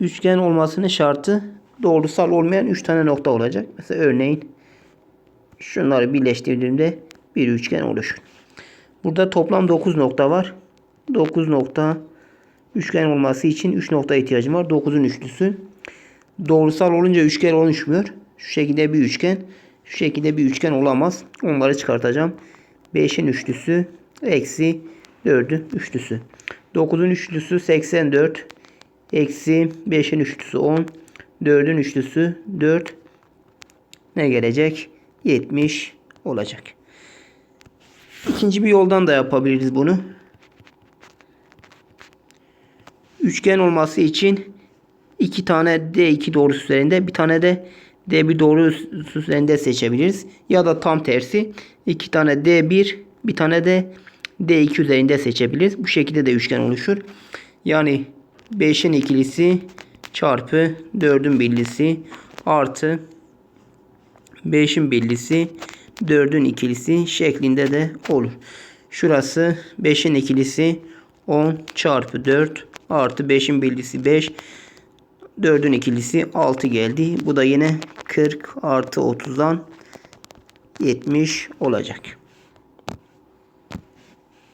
üçgen olmasının şartı doğrusal olmayan 3 tane nokta olacak. Mesela örneğin şunları birleştirdiğimde bir üçgen oluşur. Burada toplam 9 nokta var. 9 nokta üçgen olması için 3 nokta ihtiyacım var. 9'un üçlüsü. Doğrusal olunca üçgen oluşmuyor. Şu şekilde bir üçgen. Şu şekilde bir üçgen olamaz. Onları çıkartacağım. 5'in üçlüsü eksi 4'ün üçlüsü. 9'un üçlüsü 84. Eksi 5'in üçlüsü 10. 4'ün üçlüsü 4. Ne gelecek? 70 olacak. İkinci bir yoldan da yapabiliriz bunu. Üçgen olması için iki tane D2 doğrusu üzerinde bir tane de D1 doğrusu üzerinde seçebiliriz. Ya da tam tersi iki tane D1 bir tane de D2 üzerinde seçebiliriz. Bu şekilde de üçgen oluşur. Yani 5'in ikilisi çarpı 4'ün birlisi artı 5'in birlisi 4'ün ikilisi şeklinde de olur. Şurası 5'in ikilisi 10 çarpı 4 artı 5'in birlisi 5 4'ün ikilisi 6 geldi. Bu da yine 40 artı 30'dan 70 olacak.